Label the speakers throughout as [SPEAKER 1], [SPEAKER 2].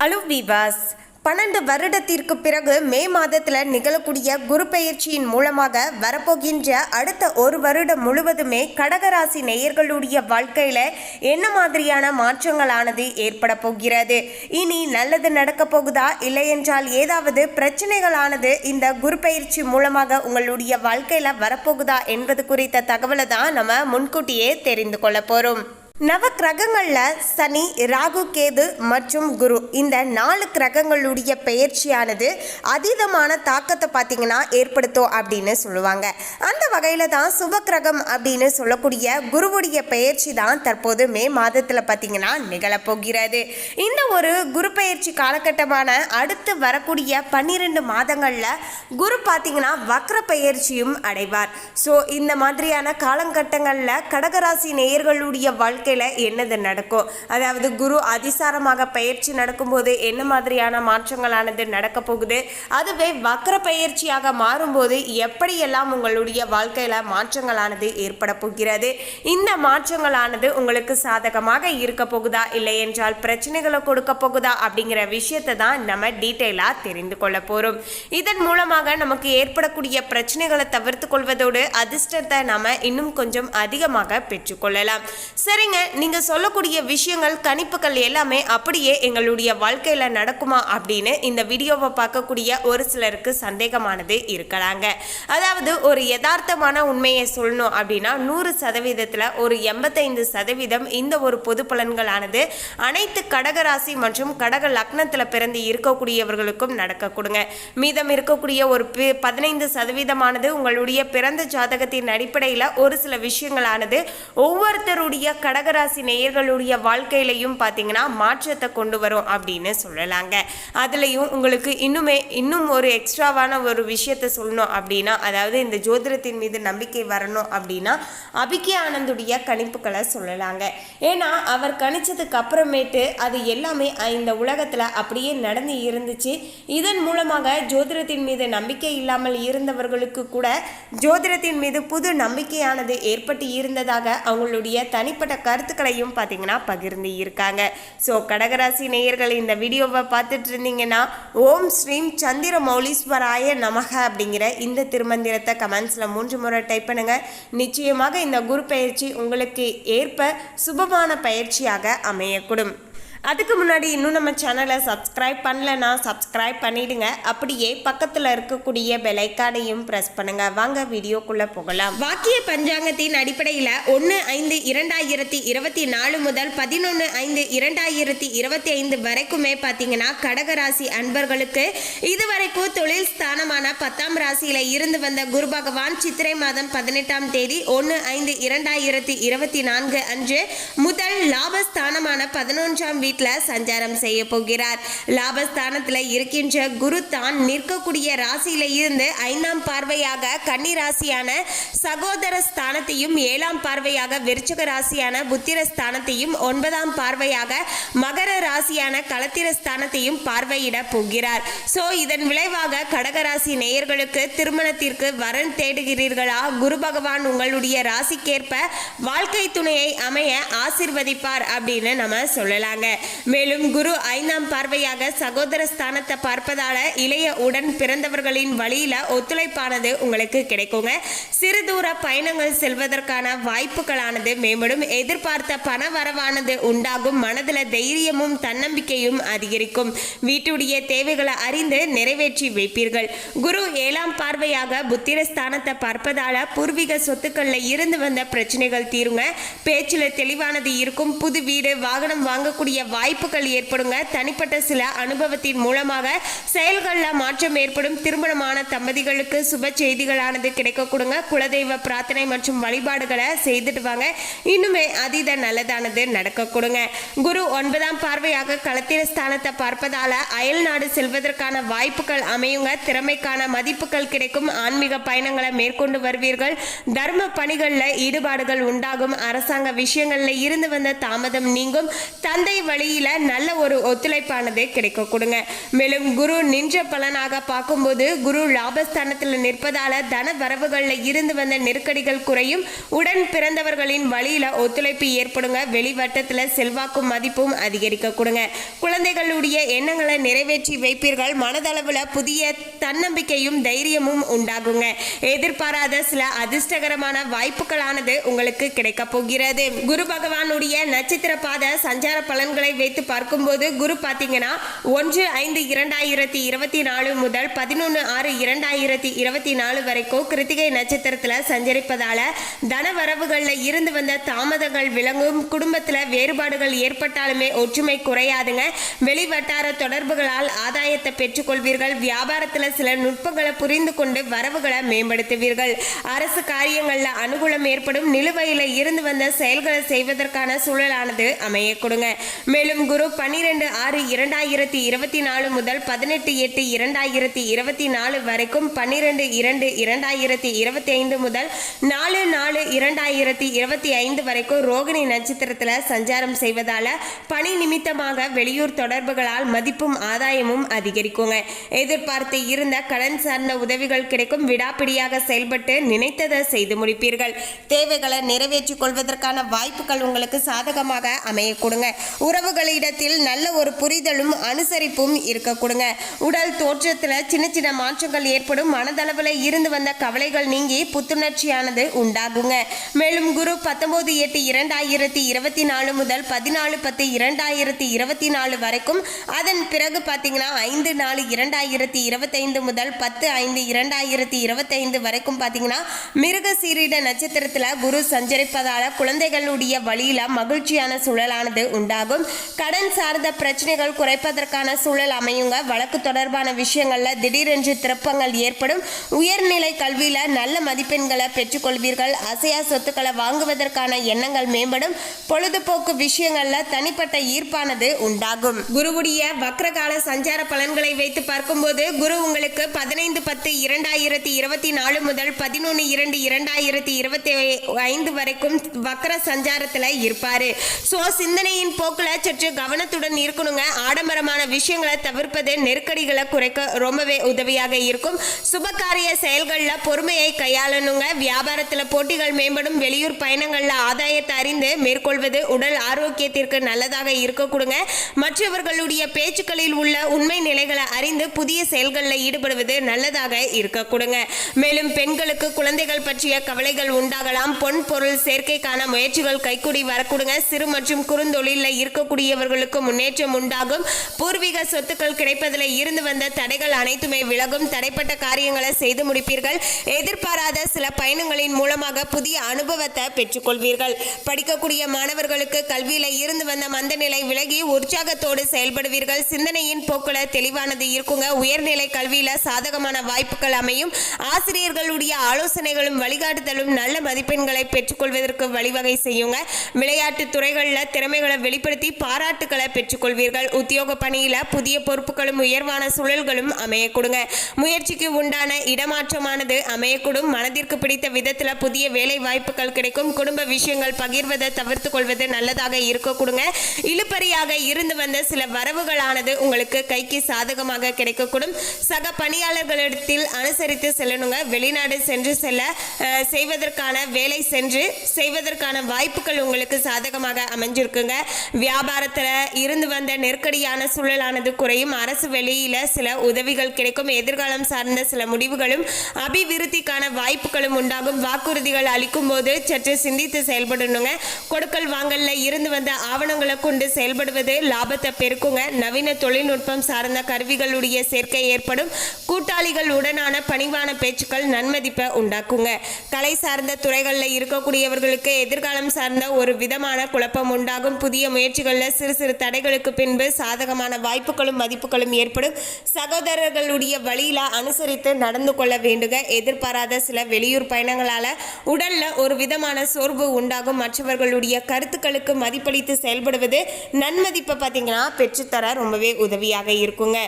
[SPEAKER 1] Allow விவாஸ் பன்னெண்டு வருடத்திற்கு பிறகு மே மாதத்தில் நிகழக்கூடிய குரு பெயர்ச்சியின் மூலமாக வரப்போகின்ற அடுத்த ஒரு வருடம் முழுவதுமே கடகராசி நேயர்களுடைய வாழ்க்கையில் என்ன மாதிரியான மாற்றங்களானது ஏற்பட போகிறது? இனி நல்லது நடக்க போகுதா? இல்லை என்றால் ஏதாவது பிரச்சனைகளானது இந்த குரு பயிற்சி மூலமாக உங்களுடைய வாழ்க்கையில் வரப்போகுதா என்பது குறித்த தகவலை தான் நம்ம முன்கூட்டியே தெரிந்து கொள்ள போகிறோம் நவ கிரகங்களில் சனி ராகு கேது மற்றும் குரு. இந்த நாலு கிரகங்களுடைய பெயர்ச்சியானது அதீதமான தாக்கத்தை பார்த்தீங்கன்னா ஏற்படுத்தும் அப்படின்னு சொல்லுவாங்க. அந்த வகையில் தான் சுப கிரகம் அப்படின்னு சொல்லக்கூடிய குருவுடைய பெயர்ச்சி தான் தற்போது மே மாதத்தில் பார்த்தீங்கன்னா நிகழப்போகிறது இந்த ஒரு குரு பெயர்ச்சி காலகட்டமான அடுத்து வரக்கூடிய பன்னிரெண்டு மாதங்களில் குரு பார்த்தீங்கன்னா வக்ர பெயர்ச்சியும் அடைவார். ஸோ இந்த மாதிரியான காலகட்டங்களில் கடகராசி நேயர்களுடைய வாழ்க்கையில் என்னது நடக்கும் அதாவது குரு அதிசாரமாக பயிற்சி நடக்கும்போது என்ன மாதிரியான மாற்றங்களானது நடக்க போகுது? அதுவே வக்கர பயிற்சியாக மாறும்போது எப்படியெல்லாம் உங்களுடைய வாழ்க்கையில் மாற்றங்களானது ஏற்பட போகிறது? இந்த மாற்றங்களானது உங்களுக்கு சாதகமாக இருக்க போகுதா? இல்லை என்றால் பிரச்சனைகளை கொடுக்க போகுதா? அப்படிங்கிற விஷயத்தை தான் நம்ம டீட்டெயிலாக தெரிந்து கொள்ள போகிறோம் இதன் மூலமாக நமக்கு ஏற்படக்கூடிய பிரச்சனைகளை தவிர்த்து கொள்வதோடு அதிர்ஷ்டத்தை நாம இன்னும் கொஞ்சம் அதிகமாக பெற்றுக்கொள்ளலாம் சரிங்க நீங்க சொல்லக்கூடிய விஷயங்கள் கணிப்புகள் எல்லாமே அப்படியே எங்களுடைய வாழ்க்கையில நடக்குமா அப்படின்னு இந்த வீடியோவை பார்க்கக்கூடிய ஒரு சிலருக்கு சந்தேகமானது இருக்கலாங்க. அதாவது ஒரு யதார்த்தமான உண்மையை சொல்லணும் அப்படின்னா நூறு சதவீதத்தில் ஒரு எண்பத்தைந்து சதவீதம் இந்த ஒரு பொது பலன்களானது அனைத்து கடகராசி மற்றும் கடக லக்னத்தில் பிறந்து இருக்கக்கூடியவர்களுக்கும் நடக்க கொடுங்க மீதம் இருக்கக்கூடிய ஒரு பதினைந்து சதவீதமானது உங்களுடைய பிறந்த ஜாதகத்தின் அடிப்படையில் ஒரு சில விஷயங்களானது ஒவ்வொருத்தருடைய கடகராசி நேயர்களுடைய வாழ்க்கையிலையும் பார்த்தீங்கன்னா மாற்றத்தை கொண்டு வரும் அப்படின்னு சொல்லலாங்க. அதுலேயும் உங்களுக்கு இன்னுமே இன்னும் ஒரு எக்ஸ்ட்ராவான ஒரு விஷயத்தை சொல்லணும் அப்படின்னா அதாவது இந்த ஜோதிடத்தின் மீது நம்பிக்கை வரணும் அப்படின்னா அபிகே ஆனந்துடைய கணிப்புகளை சொல்லலாங்க. ஏன்னா அவர் கணிச்சதுக்கு அப்புறமேட்டு அது எல்லாமே இந்த உலகத்தில் அப்படியே நடந்து இருந்துச்சு. இதன் மூலமாக ஜோதிடத்தின் மீது நம்பிக்கை இல்லாமல் இருந்தவர்களுக்கு கூட ஜோதிடத்தின் மீது புது நம்பிக்கையானது ஏற்பட்டு இருந்ததாக அவங்களுடைய தனிப்பட்ட கருத்துக்களையும் பார்த்தீங்கன்னா பகிர்ந்து இருக்காங்க. ஸோ கடகராசி நேயர்கள் இந்த வீடியோவை பார்த்துட்டு இருந்தீங்கன்னா ஓம் ஸ்ரீம் சந்திர மௌலீஸ்வராய நமக அப்படிங்கிற இந்த திருமந்திரத்தை கமெண்ட்ஸில் மூன்று முறை டைப் பண்ணுங்க. நிச்சயமாக இந்த குரு பயிற்சி உங்களுக்கு ஏற்ப சுபமான பயிற்சியாக அமையக்கூடும். அதுக்கு முன்னாடி இன்னும் நம்ம சேனலை சப்ஸ்கிரைப் பண்ணலனா சப்ஸ்கிரைப் பண்ணிடுங்க. அப்படியே பக்கத்தில் இருக்கக்கூடிய பெலைக்கானையும் ப்ரெஸ் பண்ணுங்க. வாங்க வீடியோக்குள்ள போகலாம். வாக்கிய பஞ்சாங்கத்தின் அடிப்படையில் ஒன்று ஐந்து இரண்டாயிரத்தி இருபத்தி நாலு முதல் பதினொன்று ஐந்து இரண்டாயிரத்தி இருபத்தி ஐந்து வரைக்குமே பார்த்தீங்கன்னா கடகராசி அன்பர்களுக்கு இதுவரைக்கும் தொழில் ஸ்தானமான பத்தாம் ராசியில் இருந்து வந்த குரு பகவான் சித்திரை மாதம் பதினெட்டாம் தேதி ஒன்று ஐந்து இரண்டாயிரத்தி இருபத்தி நான்கு அன்று முதல் லாபஸ்தானமான பதினொன்றாம் வீட்டில் சஞ்சாரம் செய்ய போகிறார். லாபஸ்தானத்தில் இருக்கின்ற குரு தான் நிற்கக்கூடிய ராசியில இருந்து ஐந்தாம் பார்வையாக கன்னி ராசியான சகோதர ஸ்தானத்தையும் ஏழாம் பார்வையாக விருச்சக ராசியான புத்திர ஸ்தானத்தையும் ஒன்பதாம் பார்வையாக மகர ராசியான களத்திர ஸ்தானத்தையும் பார்வையிட போகிறார். சோ இதன் விளைவாக கடகராசி நேயர்களுக்கு திருமணத்திற்கு வரன் தேடுகிறீர்களா? குரு பகவான் உங்களுடைய ராசிக்கேற்ப வாழ்க்கை துணையை அமைய ஆசிர்வதிப்பார் அப்படின்னு நம்ம சொல்லலாங்க. மேலும் குரு ஐந்தாம் பார்வையாக சகோதர ஸ்தானத்தை பார்ப்பதால இளைய உடன் பிறந்தவர்களின் வழியில ஒத்துழைப்பானது உங்களுக்கு கிடைக்குங்க. சிறு தூர பயணங்கள் செல்வதற்கான வாய்ப்புகளானது மேம்படும். எதிர்பார்த்த பண வரவானது உண்டாகும். மனதில் தைரியமும் தன்னம்பிக்கையும் அதிகரிக்கும். வீட்டுடைய தேவைகளை அறிந்து நிறைவேற்றி வைப்பீர்கள். குரு ஏழாம் பார்வையாக புத்திர ஸ்தானத்தை பார்ப்பதால பூர்வீக சொத்துக்கள்ல இருந்து வந்த பிரச்சனைகள் தீருங்க. பேச்சில் தெளிவானது இருக்கும். புது வீடு வாகனம் வாங்கக்கூடிய வாய்ப்புகள் ஏற்படுங்க. தனிப்பட்ட சில அனுபவத்தின் மூலமாக செயல்களில் மாற்றம் ஏற்படும். திருமணமான தம்பதிகளுக்கு சுப செய்திகளானது கிடைக்க கொடுங்க. குலதெய்வ பிரார்த்தனை மற்றும் வழிபாடுகளை செய்துட்டு வாங்க. இன்னுமே அதீத நல்லதானது நடக்க கொடுங்க. குரு ஒன்பதாம் பார்வையாக களத்திர ஸ்தானத்தை பார்ப்பதால அயல் நாடு செல்வதற்கான வாய்ப்புகள் அமையுங்க. திறமைக்கான மதிப்புகள் கிடைக்கும். ஆன்மீக பயணங்களை மேற்கொண்டு வருவீர்கள். தர்ம பணிகளில் ஈடுபாடுகள் உண்டாகும். அரசாங்க விஷயங்களில் இருந்து வந்த தாமதம் நீங்கும். தந்தை வழியில் நல்ல ஒரு ஒத்துழைப்பானது கிடைக்க கொடுங்க. மேலும் குரு நின்ற பலனாக பார்க்கும்போது குரு லாபஸ்தானத்தில் நிற்பதால தன வரவுகளில் இருந்து வந்த நெருக்கடிகள் குறையும். உடன் பிறந்தவர்களின் வழியில் ஒத்துழைப்பு ஏற்படுங்க. வெளிவட்டத்தில் செல்வாக்கும் மதிப்பும் அதிகரிக்க கொடுங்க. குழந்தைகளுடைய எண்ணங்களை நிறைவேற்றி வைப்பீர்கள். மனதளவில் புதிய தன்னம்பிக்கையும் தைரியமும் உண்டாகுங்க. எதிர்பாராத சில அதிர்ஷ்டகரமான வாய்ப்புகளானது உங்களுக்கு கிடைக்க போகிறது. குரு பகவானுடைய நட்சத்திர பாத சஞ்சார பலன்கள் வைத்து பார்க்கும்போது குரு பார்த்தீங்கன்னா ஒன்று ஐந்து இரண்டாயிரத்தி இருபத்தி நாலு முதல் பதினொன்று ஆறு இரண்டாயிரத்தி இருபத்தி நாலு வரைக்கும் கிருத்திகை நட்சத்திரத்தில் சஞ்சரிப்பதால தன வரவுகளில் இருந்து வந்த தாமதங்கள் விளங்கும். குடும்பத்தில் வேறுபாடுகள் ஏற்பட்டாலுமே ஒற்றுமை குறையாதுங்க. வெளி வட்டார தொடர்புகளால் ஆதாயத்தை பெற்றுக்கொள்வீர்கள். வியாபாரத்தில் சில நுட்பங்களை புரிந்து கொண்டு வரவுகளை மேம்படுத்துவீர்கள். அரசு காரியங்களில் அனுகூலம் ஏற்படும். நிலுவையில் இருந்து வந்த செயல்களை செய்வதற்கான சூழலானது அமைய கொடுங்க. மேலும் குரு பன்னிரெண்டு ஆறு இரண்டாயிரத்தி இருபத்தி நாலு முதல் பதினெட்டு எட்டு இரண்டாயிரத்தி இருபத்தி நாலு வரைக்கும் பன்னிரெண்டு இரண்டு இரண்டாயிரத்தி இருபத்தி ஐந்து முதல் நாலு நாலு இரண்டாயிரத்தி இருபத்தி ஐந்து வரைக்கும் ரோகிணி நட்சத்திரத்தில் சஞ்சாரம் செய்வதால பணி நிமித்தமாக வெளியூர் தொடர்புகளால் மதிப்பும் ஆதாயமும் அதிகரிக்குங்க. எதிர்பார்த்து இருந்த கடன் சார்ந்த உதவிகள் கிடைக்கும். விடாப்பிடியாக செயல்பட்டு நினைத்ததை செய்து முடிப்பீர்கள். தேவைகளை நிறைவேற்றிக் கொள்வதற்கான வாய்ப்புகள் உங்களுக்கு சாதகமாக அமையக்கூடுங்க. உறவு உறவுகளிடத்தில் நல்ல ஒரு புரிதலும் அனுசரிப்பும் இருக்க கொடுங்க. உடல் தோற்றத்தில் சின்ன சின்ன மாற்றங்கள் ஏற்படும். மனதளவில் இருந்து வந்த கவலைகள் நீங்கி புத்துணர்ச்சியானது உண்டாகுங்க. மேலும் குரு பத்தொன்பது எட்டு இரண்டாயிரத்தி இருபத்தி நாலு முதல் பதினாலு பத்து இரண்டாயிரத்தி இருபத்தி நாலு வரைக்கும் அதன் பிறகு பார்த்தீங்கன்னா ஐந்து நாலு இரண்டாயிரத்தி இருபத்தைந்து முதல் பத்து ஐந்து இரண்டாயிரத்தி இருபத்தைந்து வரைக்கும் பார்த்தீங்கன்னா மிருக சீரிட நட்சத்திரத்தில் குரு சஞ்சரிப்பதால் குழந்தைகளுடைய வழியில் மகிழ்ச்சியான சூழலானது உண்டாகும். கடன் சார்ந்த பிரச்சனைகள் குறைப்பதற்கான சூழல் அமையுங்க. வழக்கு தொடர்பான விஷயங்களில் திடீரென்று திருப்பங்கள் ஏற்படும். உயர்நிலை கல்வியில் நல்ல மதிப்பெண்களை பெற்றுக்கொள்வீர்கள். அசையா சொத்துக்களை வாங்குவதற்கான எண்ணங்கள் மேம்படும். பொழுதுபோக்கு விஷயங்களில் தனிப்பட்ட ஈர்ப்பானது உண்டாகும். குருவுடைய வக்ரகால சஞ்சார பலன்களை வைத்து பார்க்கும்போது குரு உங்களுக்கு பதினைந்து பத்து இரண்டாயிரத்தி இருபத்தி நாலு முதல் பதினொன்று இரண்டு இரண்டாயிரத்தி இருபத்தி ஐந்து வரைக்கும் வக்ர சஞ்சாரத்தில் இருப்பார். ஸோ சிந்தனையின் போக்கில் சற்று கவனத்துடன் இருக்கணுங்க. ஆடம்பரமான விஷயங்களை தவிர்ப்பது நெருக்கடிகளை குறைக்க ரொம்பவே உதவியாக இருக்கும். சுபகாரிய செயல்களில் பொறுமையை கையாளணுங்க. வியாபாரத்தில் போட்டிகள் மேம்படும். வெளியூர் பயணங்களில் ஆதாயத்தை அறிந்து மேற்கொள்வது உடல் ஆரோக்கியத்திற்கு நல்லதாக இருக்கக்கூடுங்க. மற்றவர்களுடைய பேச்சுக்களில் உள்ள உண்மை நிலைகளை அறிந்து புதிய செயல்களில் ஈடுபடுவது நல்லதாக இருக்கக்கூடுங்க. மேலும் பெண்களுக்கு குழந்தைகள் பற்றிய கவலைகள் உண்டாகலாம். பொன் பொருள் சேர்க்கைக்கான முயற்சிகள் கைக்கூடி வரக்கூடுங்க. சிறு மற்றும் குறுந்தொழிலில் இருக்கக்கூடியவர்களுக்கு முன்னேற்றம் உண்டாகும். பூர்வீக சொத்துக்கள் கிடைப்பதில் இருந்து வந்த தடைகள் அனைத்துமே விலகும். தடைப்பட்ட காரியங்களை செய்து முடிப்பீர்கள். எதிர்பாராத சில பயணங்களின் மூலமாக புதிய அனுபவத்தை பெற்றுக்கொள்வீர்கள். படிக்கக்கூடிய மாணவர்களுக்கு கல்வியில இருந்து வந்த மந்த நிலை விலகி உற்சாகத்தோடு செயல்படுவீர்கள். சிந்தனையின் போக்குல தெளிவானது இருக்குங்க. உயர்நிலை கல்வியில சாதகமான வாய்ப்புகள் அமையும். ஆசிரியர்களுடைய ஆலோசனைகளும் வழிகாட்டுதலும் நல்ல மதிப்பெண்களை பெற்றுக்கொள்வதற்கு வழிவகை செய்யுங்க. விளையாட்டு துறைகளில் திறமைகளை வெளிப்படுத்தி பாராட்டுகளை பெற்றுக்கொள்வீர்கள். உத்தியோக பணியில புதிய பொறுப்புகளும் உயர்வான சூழல்களும் அமையக்கூடுங்க. கொடுங்க முயற்சிக்கு உண்டான இடமாற்றமானது அமையக்கூடும். மனதிற்கு பிடித்த விதத்துல புதிய வேலை வாய்ப்புகள் கிடைக்கும். குடும்ப விஷயங்கள் பகிர்வதை தவிர்த்து கொள்வது நல்லதாக இருக்கக்கூடுங்க. இழுப்பறியாக இழுபறியாக இருந்து வந்த சில வரவுகளானது உங்களுக்கு கைக்கு சாதகமாக கிடைக்கக்கூடும். சக பணியாளர்களிடத்தில் அனுசரித்து செல்லணுங்க. வெளிநாடு சென்று செல்ல செய்வதற்கான வேலை சென்று செய்வதற்கான வாய்ப்புகள் உங்களுக்கு சாதகமாக அமைஞ்சிருக்குங்க. வியாபாரத்தில் இருந்து வந்த நெருக்கடியான சூழலானது குறையும். அரசு வெளியில சில உதவிகள் கிடைக்கும். எதிர்காலம் சார்ந்த சில முடிவுகளும் அபிவிருத்திக்கான வாய்ப்புகளும் உண்டாகும். வாக்குறுதிகள் அளிக்கும் போது சற்று சிந்தித்து செயல்படணுங்க. கொடுக்கல் வாங்கல்ல இருந்து வந்த ஆவணங்களை கொண்டு செயல்படுவது லாபத்தை பெருக்குங்க. நவீன தொழில்நுட்பம் சார்ந்த கருவிகளுடைய சேர்க்கை ஏற்படும். கூட்டாளிகள் உடனான பணிவான பேச்சுக்கள் நன்மதிப்பை உண்டாக்குங்க. கலை சார்ந்த துறைகளில் இருக்கக்கூடியவர்களுக்கு எதிர்காலம் சார்ந்த ஒரு விதமான குழப்பம் உண்டாகும். புதிய முயற்சிகள் முயற்சிகளில் சிறு சிறு தடைகளுக்கு பின்பு சாதகமான வாய்ப்புகளும் மதிப்புகளும் ஏற்படும். சகோதரர்களுடைய வழியில அனுசரித்து நடந்து கொள்ள வேண்டுக. எதிர்பாராத சில வெளியூர் பயணங்களால் உடலில் ஒரு விதமான சோர்வு உண்டாகும். மற்றவர்களுடைய கருத்துக்களுக்கு மதிப்பளித்து செயல்படுவது நன்மதிப்பை பார்த்தீங்கன்னா பெற்றுத்தர ரொம்பவே உதவியாக இருக்குங்க.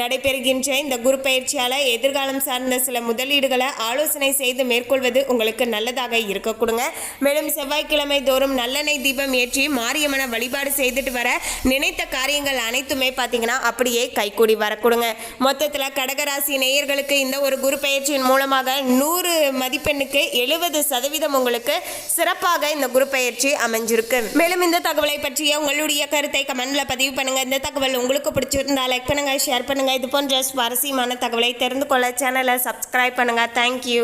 [SPEAKER 1] நடைபெறுகின்ற இந்த குரு பயிற்சியால் எதிர்காலம் சார்ந்த சில முதலீடுகளை ஆலோசனை செய்து மேற்கொள்வது உங்களுக்கு நல்லதாக இருக்க கொடுங்க. மேலும் செவ்வாய்க்கிழமை தோறும் நல்லெண்ணெய் தீபம் ஏற்றி மாரியம்மனை வழிபாடு செய்து செய்துட்டு வர நினைத்த காரியங்கள் அனைத்துமே பார்த்தீங்கன்னா அப்படியே கைகூடி வரக்கூடுங்க. மொத்தத்தில் கடகராசி நேயர்களுக்கு இந்த ஒரு குரு பயிற்சியின் மூலமாக நூறு மதிப்பெண்ணுக்கு எழுபது சதவீதம் உங்களுக்கு சிறப்பாக இந்த குரு பயிற்சி அமைஞ்சிருக்கு. மேலும் இந்த தகவலை பற்றிய உங்களுடைய கருத்தை கமெண்ட்ல பதிவு பண்ணுங்க. இந்த தகவல் உங்களுக்கு பிடிச்சிருந்தா லைக் பண்ணுங்க ஷேர் பண்ணுங்க. இது போன்ற சுவாரஸ்யமான தகவலை தெரிந்து கொள்ள சேனலை சப்ஸ்கிரைப் பண்ணுங்க. தேங்க்யூ